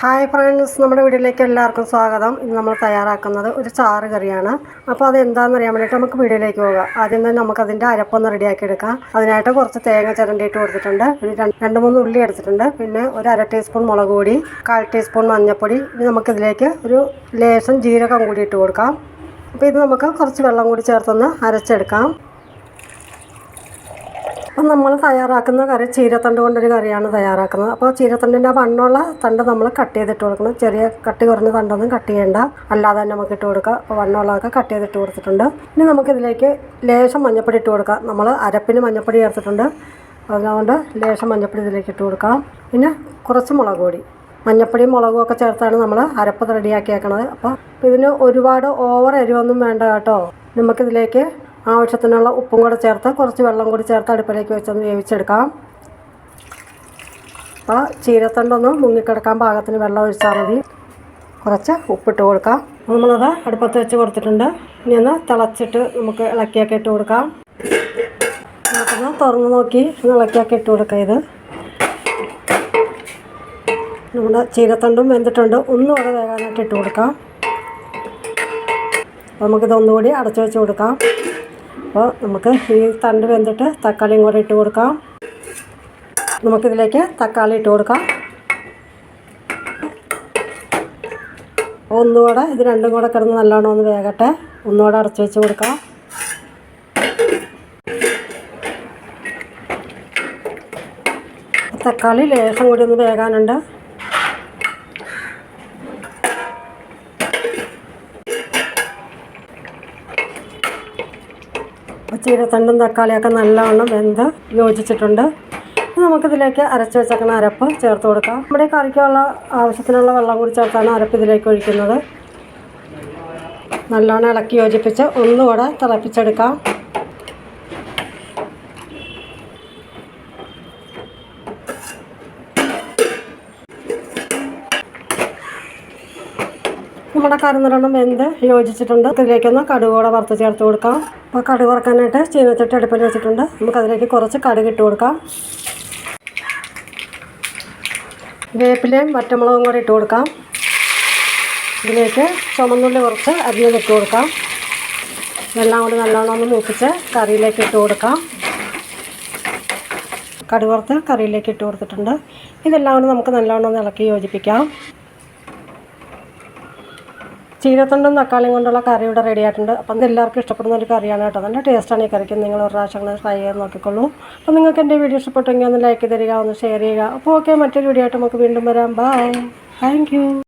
Hi friends നമ്മുടെ വീഡിയോയിലേക്ക് എല്ലാവർക്കും സ്വാഗതം. ഇന്ന് നമ്മൾ തയ്യാറാക്കുന്നത് ഒരു ചാറ് കറിയാണ്. അപ്പോൾ അത് എന്താണെന്ന് അറിയാൻ വേണ്ടിയിട്ട് നമുക്ക് വീഡിയോയിലേക്ക് പോകാം. ആദ്യം തന്നെ നമുക്ക് അതിന്റെ അരപ്പൊന്ന് റെഡിയാക്കി എടുക്കാം അതിനായിട്ട് കുറച്ച് തേങ്ങ ചിരണ്ടിയിട്ട് കൊടുത്തിട്ടുണ്ട്. ഒരു രണ്ട് മൂന്ന് ഉള്ളി എടുത്തിട്ടുണ്ട്. പിന്നെ ഒരു അര ടീസ്പൂൺ മുളക് പൊടി കാൽ ടീസ്പൂൺ മഞ്ഞൾപ്പൊടി ഇനി നമുക്കിതിലേക്ക് ഒരു ലേശം ജീരകം കൂടി ഇട്ട് കൊടുക്കാം. അപ്പോൾ ഇത് നമുക്ക് കുറച്ച് വെള്ളം കൂടി ചേർത്തൊന്ന് അരച്ചെടുക്കാം. അപ്പം നമ്മൾ തയ്യാറാക്കുന്ന കറി ചീരത്തണ്ട് കൊണ്ടൊരു കറിയാണ് തയ്യാറാക്കുന്നത്. അപ്പോൾ ചീരത്തണ്ടിന്റെ വണ്ണുള്ള തണ്ട് നമ്മൾ കട്ട് ചെയ്തിട്ട് കൊടുക്കണം. ചെറിയ കട്ടി കുറഞ്ഞ തണ്ടൊന്നും കട്ട് ചെയ്യേണ്ട. അല്ലാതെ തന്നെ നമുക്ക് ഇട്ട് കൊടുക്കുക അപ്പോൾ വണ്ണമുള്ളതൊക്കെ കട്ട് ചെയ്തിട്ട് കൊടുത്തിട്ടുണ്ട്. ഇനി നമുക്കിതിലേക്ക് ലേശം മഞ്ഞപ്പൊടി ഇട്ട് കൊടുക്കാം. നമ്മൾ അരപ്പിന് മഞ്ഞപ്പൊടി ചേർത്തിട്ടുണ്ട്. അതുകൊണ്ട് ലേശം മഞ്ഞപ്പൊടി ഇതിലേക്ക് ഇട്ട് കൊടുക്കാം. പിന്നെ കുറച്ച് മുളക് പൊടി. മഞ്ഞപ്പൊടിയും മുളകും ഒക്കെ ചേർത്താണ് നമ്മൾ അരപ്പ് റെഡിയാക്കി വെക്കണത് അപ്പോൾ ഇതിന് ഒരുപാട് ഓവർ എരിവൊന്നും വേണ്ട കേട്ടോ. നമുക്കിതിലേക്ക് ആവശ്യത്തിനുള്ള ഉപ്പും കൂടെ ചേർത്ത് കുറച്ച് വെള്ളം കൂടി ചേർത്ത് അടുപ്പിലേക്ക് വെച്ചൊന്ന് വേവിച്ചെടുക്കാം. അപ്പോൾ ചീരത്തണ്ടൊന്ന് മുങ്ങിക്കിടക്കാൻ പാകത്തിന് വെള്ളം ഒഴിച്ചാൽ മതി. കുറച്ച് ഉപ്പിട്ട് കൊടുക്കാം. നമ്മളത് അടുപ്പത്ത് വെച്ച് കൊടുത്തിട്ടുണ്ട്. ഇനി ഒന്ന് തിളച്ചിട്ട് നമുക്ക് ഇളക്കിയൊക്കെ ഇട്ട് കൊടുക്കാം. നമുക്കൊന്ന് തുറന്ന് നോക്കി ഇളക്കിയൊക്കെ ഇട്ട് കൊടുക്കാം ഇത്. നമ്മുടെ ചീരത്തണ്ടും വെന്തിട്ടുണ്ട്. ഒന്നും കൂടെ വേകാനായിട്ട് ഇട്ട് കൊടുക്കാം. നമുക്കിതൊന്നുകൂടി അടച്ചു വെച്ച് കൊടുക്കാം. അപ്പോൾ നമുക്ക് ഈ തണ്ട് വെന്തിട്ട് തക്കാളിയും കൂടെ ഇട്ട് കൊടുക്കാം. നമുക്കിതിലേക്ക് തക്കാളി ഇട്ട് കൊടുക്കാം. ഒന്നുകൂടെ ഇത് രണ്ടും കൂടെ കിടന്ന് നല്ലോണം ഒന്ന് വേകട്ടെ. ഒന്നുകൂടെ അടച്ചു വെച്ച് കൊടുക്കാം. തക്കാളി ലേശം കൂടി ഒന്ന് വേകാനുണ്ട്. ചീരത്തണ്ടും തക്കാളിയൊക്കെ നല്ലവണ്ണം വെന്ത് യോജിച്ചിട്ടുണ്ട്. നമുക്കിതിലേക്ക് അരച്ച് വെച്ചേക്കുന്ന അരപ്പ് ചേർത്ത് കൊടുക്കാം. നമ്മുടെ കറിക്കുള്ള ആവശ്യത്തിനുള്ള വെള്ളം കൂടി ചേർത്താണ് അരപ്പ് ഇതിലേക്ക് ഒഴിക്കുന്നത്. നല്ലോണം ഇളക്കി യോജിപ്പിച്ച് ഒന്നുകൂടെ തിളപ്പിച്ചെടുക്കാം. നമ്മുടെ കരുന്നിരണം വെന്ത് യോജിച്ചിട്ടുണ്ട്? ഇതിലേക്കൊന്ന് കൂടെ വറുത്ത് ചേർത്ത് കൊടുക്കാം. അപ്പോൾ കടുക് വറക്കാനായിട്ട് ചീനച്ചട്ടി അടുപ്പിൽ വെച്ചിട്ടുണ്ട്. നമുക്ക് അതിലേക്ക് കുറച്ച് കടുക് ഇട്ട് കൊടുക്കാം. വേപ്പിലയും വറ്റമുളകും കൂടി ഇട്ട് കൊടുക്കാം. ഇതിലേക്ക് ചുമന്നുള്ളി കുറച്ച് അരിഞ്ഞത് ഇട്ട് കൊടുക്കാം. എല്ലാം കൂടി നല്ലോണം ഒന്ന് മൂപ്പിച്ച് കറിയിലേക്ക് ഇട്ട് കൊടുക്കാം. കടുക് വറുത്ത് കറിയിലേക്ക് ഇട്ട് കൊടുത്തിട്ടുണ്ട്. ഇതെല്ലാം കൂടി നമുക്ക് നല്ലോണം ഒന്ന് ഇളക്കി യോജിപ്പിക്കാം. ചീരത്തണ്ടും തക്കാളിയും കൊണ്ടുള്ള കറി ഇവിടെ റെഡി ആയിട്ടുണ്ട്. അപ്പം എല്ലാവർക്കും ഇഷ്ടപ്പെടുന്ന ഒരു കറിയാണ് കേട്ടോ. നല്ല ടേസ്റ്റാണ് ഈ കറിക്ക്. നിങ്ങൾ ഒരു പ്രാവശ്യം ട്രൈ ചെയ്ത് നോക്കിക്കോളൂ. അപ്പം നിങ്ങൾക്ക് എന്റെ വീഡിയോ ഇഷ്ടപ്പെട്ടെങ്കിൽ ഒന്ന് ലൈക്ക് തരിക ഒന്ന് ഷെയർ ചെയ്യുക. അപ്പോൾ ഓക്കെ മറ്റൊരു വീഡിയോ ആയിട്ട് നമുക്ക് വീണ്ടും വരാം. Bye thank